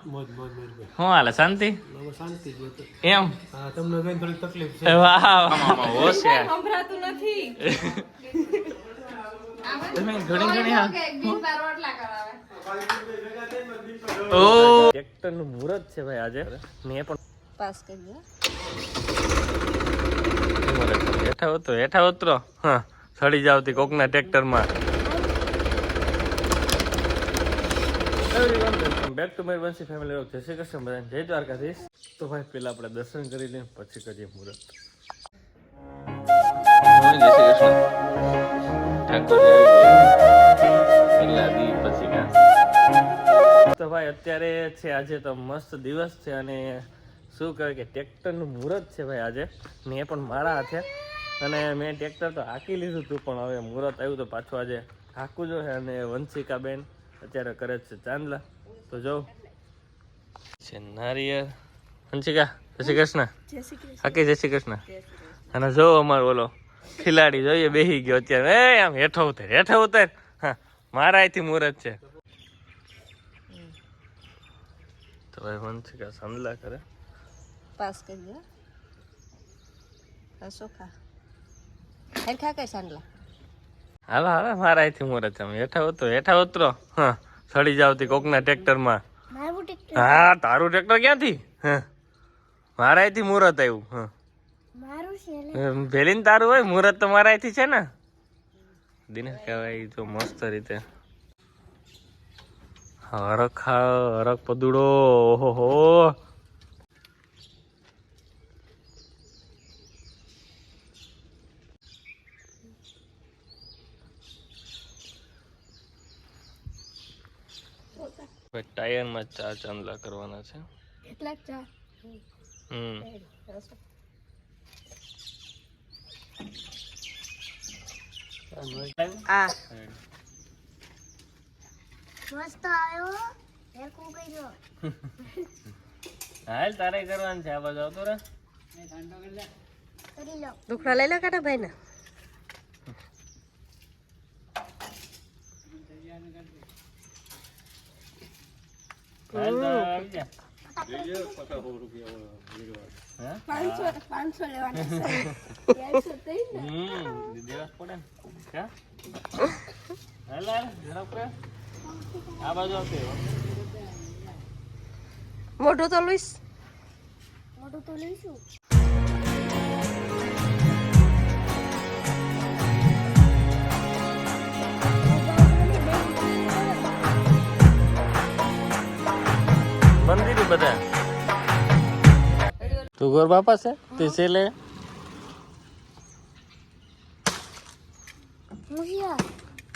શું હાલે શાંતિ? શાંતિ જ એમ? તમને જોઈને તકલીફ છે? વાહ. હોશિયાર સંભળાતું નથી. તમે ઘણી ઘણી હા. એક દિન બાર રોટલા કરાવે ઓ. ટ્રેક્ટરનું મુહૂર્ત છે ભાઈ આજે. મેં પણ પાસ કરી દીધો હેઠા ઉતરો હેઠા ઉતરો. હા સડી જાવતી કોકના ટ્રેક્ટરમાં. બેક ટુ મારી વંશી ફેમિલી ઓફ જય શ્રી કૃષ્ણ બધા જય દ્વારકાધીશ તો ભાઈ પેલા આપણે દર્શન કરી લઈએ પછી કરીએ મુહૂર્ત જય શ્રી કૃષ્ણ તો ભાઈ અત્યારે છે આજે તો મસ્ત દિવસ છે અને શું કહેવાય કે ટ્રેક્ટરનું મુહૂર્ત છે ભાઈ આજે. ને એ પણ મારા હાથે. અને મેં ટ્રેક્ટર તો હાંકી લીધું હતું પણ હવે મુહૂર્ત આવ્યું તો પાછું આજે હાંકવું જો અને વંશિકાબેન અત્યારે કરે છે ચાંદલા. તો જો છે નારિયેર વંશિકા જય શ્રી કૃષ્ણ. હાકી જય શ્રી કૃષ્ણ. અને જો અમારો ઓલો ખિલાડી જોઈએ બેહી ગયો અત્યારે. એ આમ હેઠો ઉતર હેઠો ઉતર. હા મારા અહીંથી મુહૂર્ત છે. તો ભાઈ વંશિકા ચાંદલા કરે. પાસ કરી દો ચોખા હરખા કઈ સાંડલા હાલો હાલો મારા અહીંથી મુહૂર્ત છે. આમ હેઠા ઉતરો હેઠા ઉતરો. હા. સડી જાવતી કોકના ટ્રેક્ટરમાં. હા તારું ટ્રેક્ટર ક્યાંથી? હા. મારા અહીંથી મુહૂર્ત આવ્યું ભેલીને તારું હોય મુહૂર્ત તો મારા અહીંથી છે ને. દિનેશ કહેવાય તો મસ્ત રીતે. હરખ હરખ પદુડો ઓહો ટાયરમાં ચાર ચાંદલા કરવાના છે? કેટલા ચાર હમ. આ. હાલ તારે કરવાનું છે આ બાજુ આવતો રે દુખડા લઈ લે કાઢા ભાઈ ને હાલ તો આવી જા હા? હમ, દેવા જ પડે ને. ક્યાં? હાલ, હાલ, ઝડપ કર. આ બાજુ તો લઈશ મોઢું તો લઈશ. બધા. તું ગોર બાપા છે? તે છેલ્લે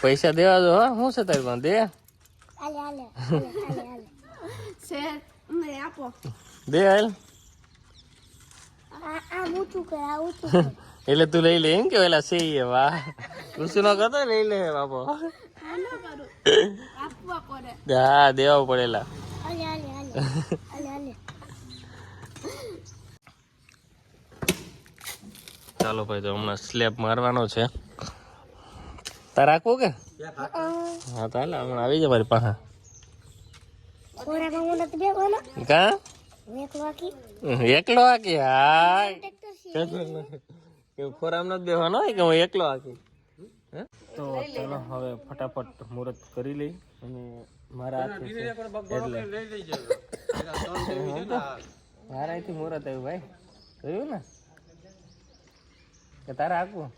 પૈસા દેવા દો હા? શું છે તારી પાસે? દે. છે દે હાલ. એટલે તું લઈ લે એમ કે પેલા છે ઈ વાહ. ન કરતો લઈ લે બાપો. હા દેવા પડેલા ચાલો ભાઈ તો હમણાં સ્લેબ મારવાનો છે. તાર રાખવું કે? હા તો હાલે હમણાં આવી જાય મારી પાસે. કા? એકલો આકી હા કે ફોરામ નથી હોય કે હું એકલો આકી હે? તો ચાલો હવે ફટાફટ મુહૂર્ત કરી લઈ અને મારા મારા અહીંથી મુહૂર્ત આવ્યું ભાઈ. જોયું ને? કે તારે આખું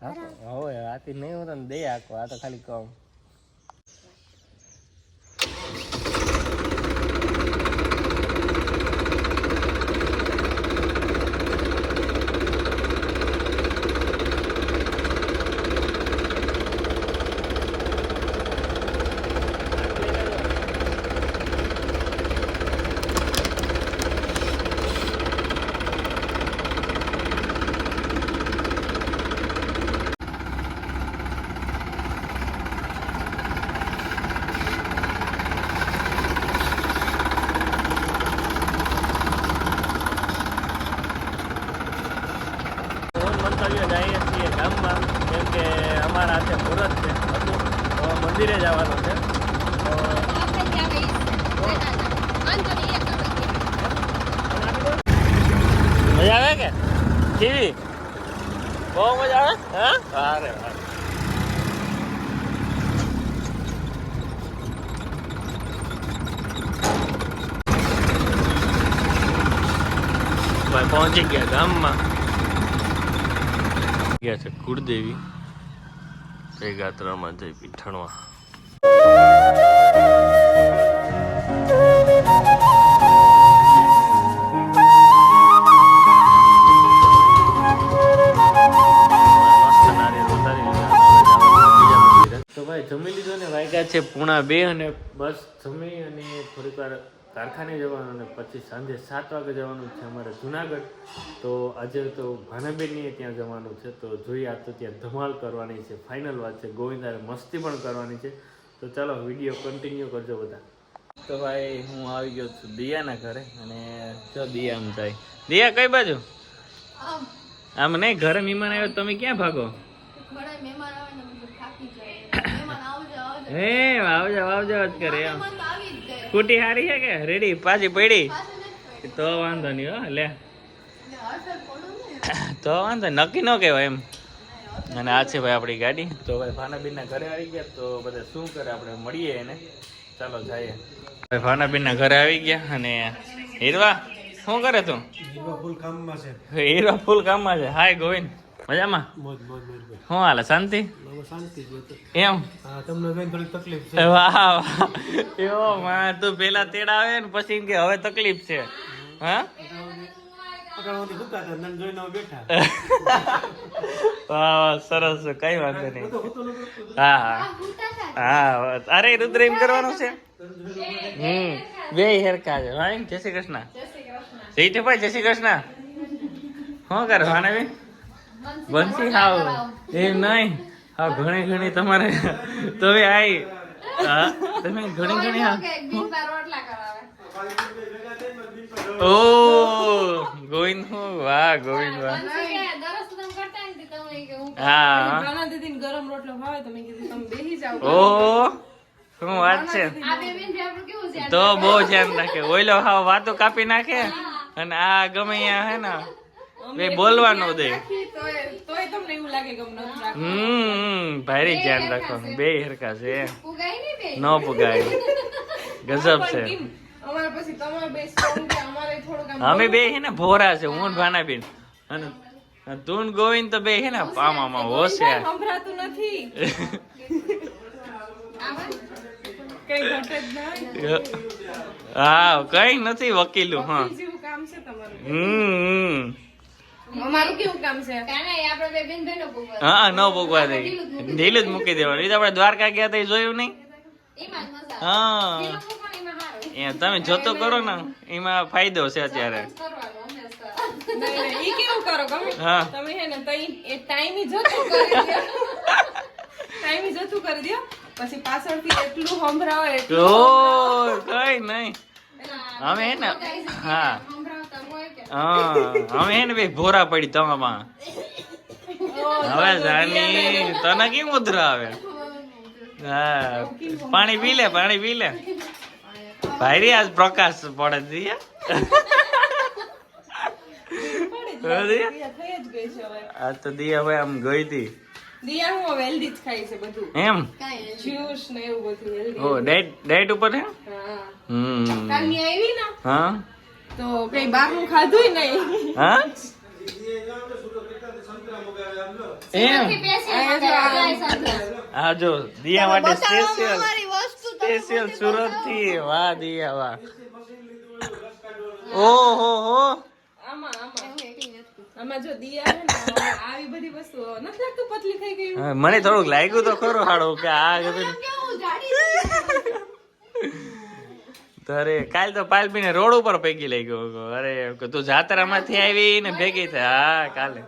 હવે આથી નહીં હોતા દે આખો આ તો ખાલી કહું મંદિરે જવાનું છે. મજા આવે કે? કેવી બહુ મજા આવે? હા? સારે વારે ભાઈ પહોંચી ગયા ગામમાં. ગયા છે કુળદેવી. જય ગાત્રામાં જઈ ભાઈ જમી લીધો ને વાગ્યા છે પૂણા બે અને બસ જમી અને થોડીક વાર કારખાને જવાનું અને પછી સાંજે સાત વાગે જવાનું છે અમારે જુનાગઢ. તો આજે તો ભાનાબેનની ત્યાં જવાનું છે. તો જોઈએ આ તો ત્યાં ધમાલ કરવાની છે. ફાઇનલ વાત છે. ગોવિંદારે મસ્તી પણ કરવાની છે. તો ચાલો વીડિયો કન્ટિન્યુ કરજો બધા. તો ભાઈ હું આવી ગયો છું દિયાના ઘરે અને જો દિયા આમ જાય. દિયા કઈ બાજુ? આમ. નહીં ઘરે મહેમાન આવ્યો તમે ક્યાં ભાગો? ઘણા મહેમાન આવે ને બધું થાકી જાય. મહેમાન આવજો આવજો. હે આવજા આવજા જ કરે એમ. સ્કૂટી હારી છે કે? રેડી પાછી પડી? તો વાંધો નહીં હો લે. ને. તો વાંધો નહીં. નક્કી ન કહેવાય એમ. અને આ છે ભાઈ આપણી ગાડી. તો ભાઈ ભાનાબીનના ઘરે આવી ગયા તો બધા શું કરે? આપણે મળીએ એને. ચાલો જઈએ. ભાઈ ભાનાબીનના ઘરે આવી ગયા અને હીરવા શું કરે તું? હીરવા ફૂલ કામમાં છે. હીરવા ફૂલ કામમાં છે. હાય ગોવિંદ મજામાં? મોજ મોજ મયુરભાઈ શું હાલે શાંતિ? શાંતિ એમ? હા તમને બેન થોડી તકલીફ છે? વાહ વાહ. એવો માં તું પેલા તેડા આવે ને પછી કે હવે તકલીફ છે. હા? સરસ કઈ વાંધો નહીં. હા હા. હા અરે રુદ્ર એમ કરવાનું છે? હમ બે હેરકા છે? જય શ્રી કૃષ્ણ. જય શ્રી ભાઈ જય શ્રી કૃષ્ણ. શું કરે ભાને બંસી હાવ એમ નહીં હા ઘણી ઘણી તમારે તો હવે આઈ તમે ઘણી ઘણી હા ઓ ગોવિંદ હું વાહ ગોવિંદ વાહ હા ગરમ રોટલો ભાવે તો કીધું તમે બેસી જાઓ ઓ શું વાત છે તો બહુ ધ્યાન રાખે ઓઈલો હા વાતો કાપી નાખે અને આ ગમે અહીંયા હે ને બે બોલવાનું દે તોય તોય તમને એવું લાગે કે અમને નથી રાખવું. હમ ભારી ધ્યાન રાખો બે હરકા છે. ન પુગાય. ગજબ છે. કેમ? અમારે પછી તમારે બે છે, અમારે થોડુંક આમ અમે બે હે ને ભોરા છે હું ભાનાબેન. અને તું ગોવિંદ તો બે હે ને આમ આમ હોશિયાર. સંભળાતું નથી. કઈ ઘટે જ નહીં હા કઈ નથી વકીલું હા. જેવું કામ છે તમારું. હમ. અમારું કેવું કામ છે? હા ન ભોગવા દે. ઢીલું જ મૂકી દેવાનું. એ તો આપણે દ્વારકા ગયા તો જોયું નહીં. હા. એ તમે જોતો કરો ને એમાં ફાયદો છે અત્યારે. નહીં, નહીં, ઈ કેવું કરો ગમે? હા. તમે હે ને તઈ જતું કરી દો. ટાઈમી જતું કરી દો. પછી પાછળથી એટલું સંભળાવો એટલું કઈ નહીં. અમે હે ને હા. હા અમે હે ને બે ભોરા પડી તમામાં. હવે જાની તને કેમ ઉધરા આવે? હા પાણી પી લે પાણી પી લે. ભાઈ આજ પ્રકાશ પડે દિયા આ તો દિયા ભાઈ આમ ગઈ હતી. દિયા હું હવે જ ખાય છે બધું. એમ? જ્યુસ ને એવું બધું healthy. ઓ ડાયટ ડાયટ ઉપર હે? હા. હમ. કાલની આવી ને? હા? તો કઈ બહારનું ખાધું નહીં. હા? એમ? હા જો દિયા માટે સ્પેશિયલ સ્પેશિયલ સુરતથી વાહ દિયા વાહ. ઓહો હો. આમાં આમાં. આમાં જો દિયા હે ને હવે આવી બધી વસ્તુ નથી લાગતું પતલી થઈ ગયું હા, મને થોડુંક લાગ્યું તો ખરું હાડું કે આ અરે, કાલ તો પાલપીને રોડ ઉપર ભેગી લઈ ગયો અરે તું જાત્રામાંથી આવી ને ભેગી થઈ હા, કાલે?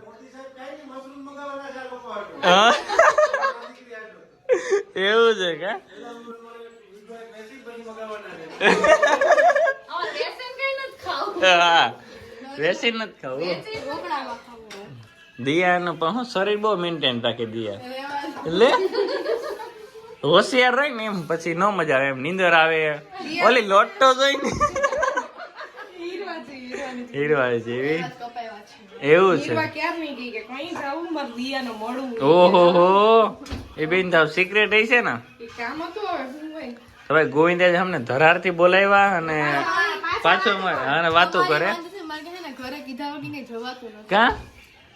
એવું છે કે? હા. વેસી નથી ખાવું. દિયાનું પણ હું શરીર બહુ મેન્ટેન રાખે દિયા. એટલે? હોશિયાર રહી ને એમ પછી ન મજા આવે એમ નીંદર આવે. ઓલી લોટો જોઈને. હીરવા જેવી, એવું? છે. ઓહો હો એ બેન તાવ સિક્રેટ છે ને? એ કામ હતું હવે ગોવિંદે અમને ધરારથી બોલાવ્યા અને પાછો અને વાતો કરે. છે, છે ને કા?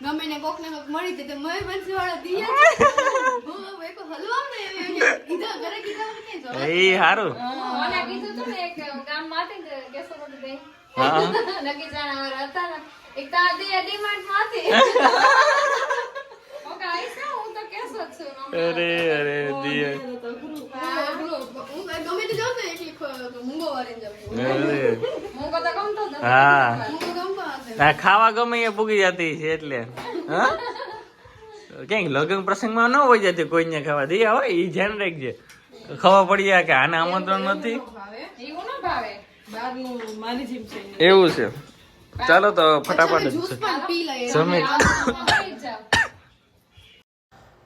ગમે ને કોક ને કોક મળી જાય તો મય બંસી વાળા દિયા હું એક હલવા ને કીધા ઘરે કીધા વગર જો એ હારું. મને કીધું તો ને એક ગામ હતી કેસો બધું દે હા. નક્કી જાણવા હતા ને. એક તો દે ડિમાન્ડમાં હતી. ઓકે આઈશ ને હું તો કેસો જ છું. હમણાં. અરે અરે દિયા. હા, ખાવા ગમે એ ભૂગી જતી છે એટલે હા? ક્યાંક લગ્ન પ્રસંગમાં ન હોય જતી કોઈને ખાવા. દઈએ હોય એ ધ્યાન રાખજે. ખબર પડી જાય કે આને આમંત્રણ નથી. એવું છે. ચાલો તો ફટાફટ જ જ્યુસ પણ પી લઈએ. જમે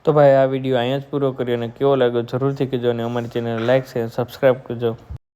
તો ભાઈ આ વીડિયો અહીંયા જ પૂરો કર્યો અને કેવો લાગ્યો જરૂરથી કહેજો અને અમારી ચેનલ લાઈક છે સબસ્ક્રાઈબ કરજો.